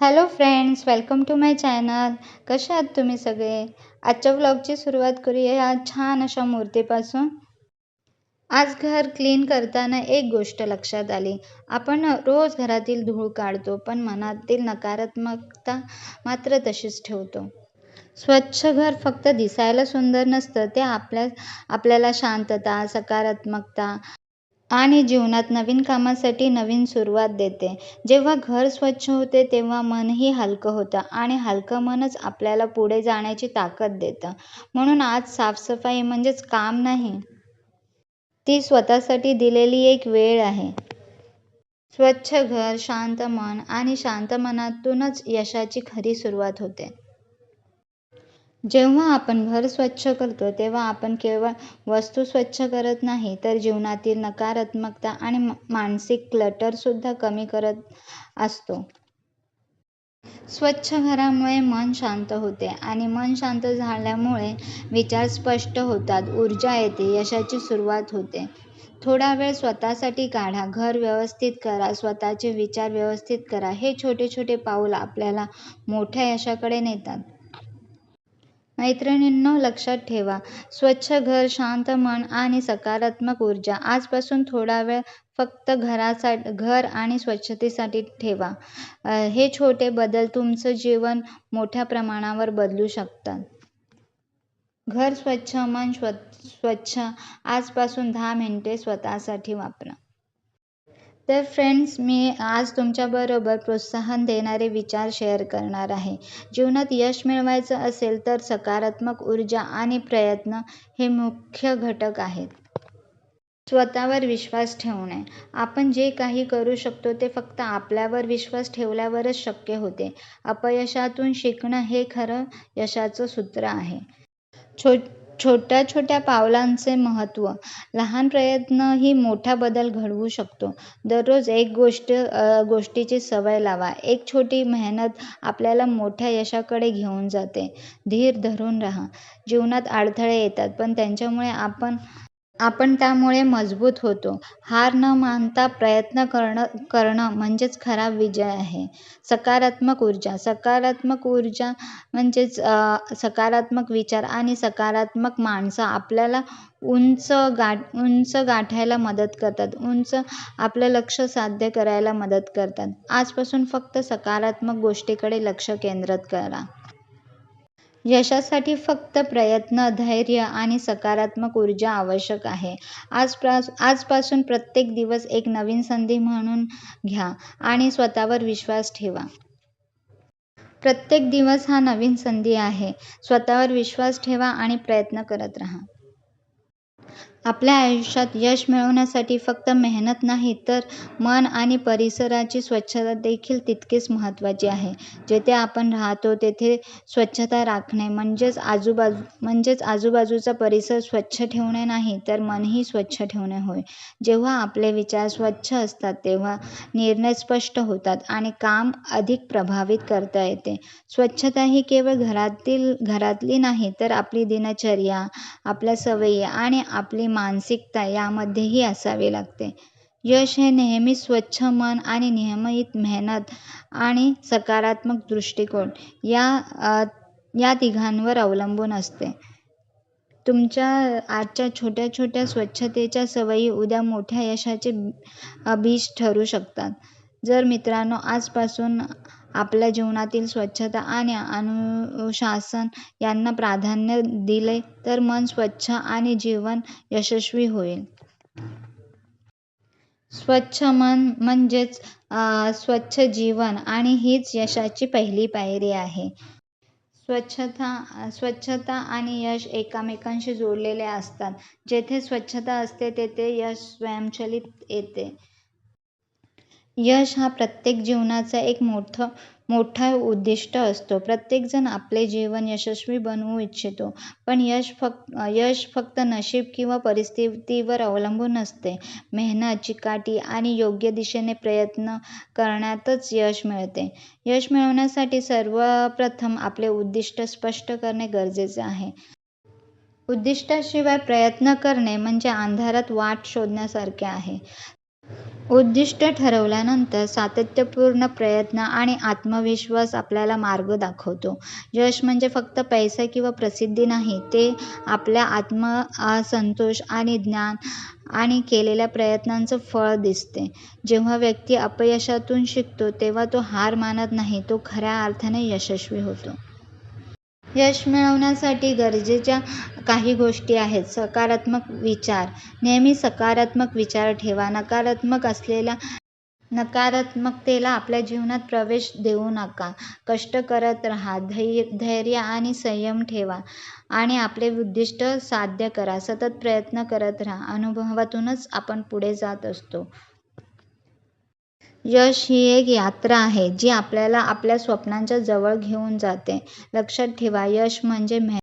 Hello friends welcome to my channel कसे आहात तुम्ही सगळे? आजच्या ब्लॉगची सुरुवात करूया ह्या छान अशा मूर्तीपासून. आज घर क्लीन करताना एक गोष्ट लक्षात आली. आपण रोज घरातील धूळ काढतो पण मनातील नकारात्मकता मात्र तशीच ठेवतो. स्वच्छ घर फक्त दिसायला सुंदर नसतं ते आपल्या आपल्याला शांतता सकारात्मकता आणि जीवनात नवीन कामासाठी नवीन सुरुवात देते. जेव्हा घर स्वच्छ होते तेव्हा मनही हलकं होतं आणि हलकं मनच आपल्याला पुढे जाण्याची ताकद देतं. म्हणून आज साफसफाई म्हणजेच काम नाही ती स्वतःसाठी दिलेली एक वेळ आहे. स्वच्छ घर शांत मन आणि शांत मनातूनच यशाची खरी सुरुवात होते. जेव्हा आपण घर स्वच्छ करतो तेव्हा आपण केवळ वस्तू स्वच्छ करत नाही तर जीवनातील नकारात्मकता आणि मानसिक क्लटरसुद्धा कमी करत असतो. स्वच्छ घरामुळे मन शांत होते आणि मन शांत झाल्यामुळे विचार स्पष्ट होतात ऊर्जा येते यशाची सुरुवात होते. थोडा वेळ स्वतःसाठी काढा घर व्यवस्थित करा स्वतःचे विचार व्यवस्थित करा हे छोटे छोटे पाऊल आपल्याला मोठ्या यशाकडे नेतात. मैत्रिणींनो लक्षात ठेवा. स्वच्छ घर शांत मन आणि सकारात्मक ऊर्जा. आजपासून थोडा वेळ फक्त घरासाठी घर आणि स्वच्छतेसाठी ठेवा. हे छोटे बदल तुमचं जीवन मोठ्या प्रमाणावर बदलू शकतात. घर स्वच्छ मन स्वच्छ. आजपासून दहा मिनिटे स्वतःसाठी वापरा. तर फ्रेंड्स मी आज तुमच्याबरोबर प्रोत्साहन देणारे विचार शेअर करणार आहे. जीवनात यश मिळवायचं असेल तर सकारात्मक ऊर्जा आणि प्रयत्न हे मुख्य घटक आहेत. स्वतःवर विश्वास ठेवणे. आपण जे काही करू शकतो ते फक्त आपल्यावर विश्वास ठेवल्यावरच शक्य होते. अपयशातून शिकणं हे खरं यशाचं सूत्र आहे. छो छोट्या छोट्या पावलांचे महत्त्व. लहान प्रयत्नही मोठा बदल घडवू शकतो. दररोज एक गोष्ट गोष्टीची सवय लावा. एक छोटी मेहनत आपल्याला मोठ्या यशाकडे घेऊन जाते. धीर धरून राहा. जीवनात अडथळे येतात पण त्यांच्यामुळे आपण आपण त्यामुळे मजबूत होतो. हार न मानता प्रयत्न करणं करणं म्हणजेच खरा विजय आहे. सकारात्मक ऊर्जा सकारात्मक ऊर्जा म्हणजेच सकारात्मक विचार आणि सकारात्मक माणसं आपल्याला उंच गाठ उंच गाठायला मदत करतात. उंच आपलं लक्ष साध्य करायला मदत करतात. आजपासून फक्त सकारात्मक गोष्टीकडे लक्ष केंद्रित करा. यशासाठी फक्त प्रयत्न धैर्य आणि सकारात्मक ऊर्जा आवश्यक आहे. आजपास आजपासून प्रत्येक दिवस एक नवीन संधी म्हणून घ्या आणि स्वतःवर विश्वास ठेवा. प्रत्येक दिवस हा नवीन संधी आहे. स्वतःवर विश्वास ठेवा आणि प्रयत्न करत राहा. आपल्या आयुष्यात यश मिळवण्यासाठी फक्त मेहनत नाही तर मन आणि परिसराची स्वच्छता देखील तितकीच महत्त्वाची आहे. जेथे आपण राहतो तेथे स्वच्छता राखणे म्हणजेच आजूबाजू म्हणजेच आजूबाजूचा परिसर स्वच्छ ठेवणे नाही तर मनही स्वच्छ ठेवणे होय. जेव्हा आपले विचार स्वच्छ असतात तेव्हा निर्णय स्पष्ट होतात आणि काम अधिक प्रभावित करता येते. स्वच्छता ही केवळ घरातील घरातली नाही तर आपली दिनचर्या आपल्या सवयी आणि आपली मानसिकता यामध्येही असावी लागते. यश हे नेहमी स्वच्छ मन आणि नियमित मेहनत आणि सकारात्मक दृष्टिकोन या या तिघांवर अवलंबून असते. तुमच्या आजच्या छोट्या छोट्या स्वच्छतेच्या सवयी उद्या मोठ्या यशाचे बीज ठरू शकतात. जर मित्रांनो आजपासून आपल्या जीवनातील स्वच्छता आणि अनुशासन यांना प्राधान्य दिले तर मन स्वच्छ आणि जीवन यशस्वी होईल. स्वच्छ मन म्हणजेच स्वच्छ जीवन आणि हीच यशाची पहिली पायरी आहे. स्वच्छता स्वच्छता आणि यश एकमेकांशी जोडलेले असतात. जेथे स्वच्छता असते तेथे यश स्वयंचलित येते. यश हा प्रत्येक जीवनाचा एक मोठं मोठा उद्दिष्ट असतो. प्रत्येकजण आपले जीवन यशस्वी बनवू इच्छितो. पण यश फक्त यश फक्त नशीब किंवा परिस्थितीवर अवलंबून असते मेहनत चिकाटी आणि योग्य दिशेने प्रयत्न करण्यातच यश मिळते. यश मिळवण्यासाठी सर्वप्रथम आपले उद्दिष्ट स्पष्ट करणे गरजेचे आहे. उद्दिष्टाशिवाय प्रयत्न करणे म्हणजे अंधारात वाट शोधण्यासारखे आहे. उद्दिष्ट ठरवल्यानंतर सातत्यपूर्ण प्रयत्न आणि आत्मविश्वास आपल्याला मार्ग दाखवतो. यश म्हणजे फक्त पैसा किंवा प्रसिद्धी नाही, ते आपल्या आत्मसंतोष आणि ज्ञान आणि केलेल्या प्रयत्नांचं फळ दिसते. जेव्हा व्यक्ती अपयशातून शिकतो तेव्हा तो हार मानत नाही, तो खऱ्या अर्थाने यशस्वी होतो. यश मिळवण्यासाठी गरजेच्या काही गोष्टी आहेत. सकारात्मक विचार – नेहमी सकारात्मक विचार ठेवा. नकारात्मक असलेल्या नकारात्मकतेला आपल्या जीवनात प्रवेश देऊ नका. कष्ट करत राहा, धैर्य आणि संयम ठेवा आणि आपले उद्दिष्ट साध्य करा. सतत प्रयत्न करत राहा, अनुभवातूनच आपण पुढे जात असतो. यश ही एक यात्रा आहे जी आपल्याला आपल्या स्वप्नांच्या जवळ घेऊन जाते. लक्षात ठेवा, यश म्हणजे मेहनत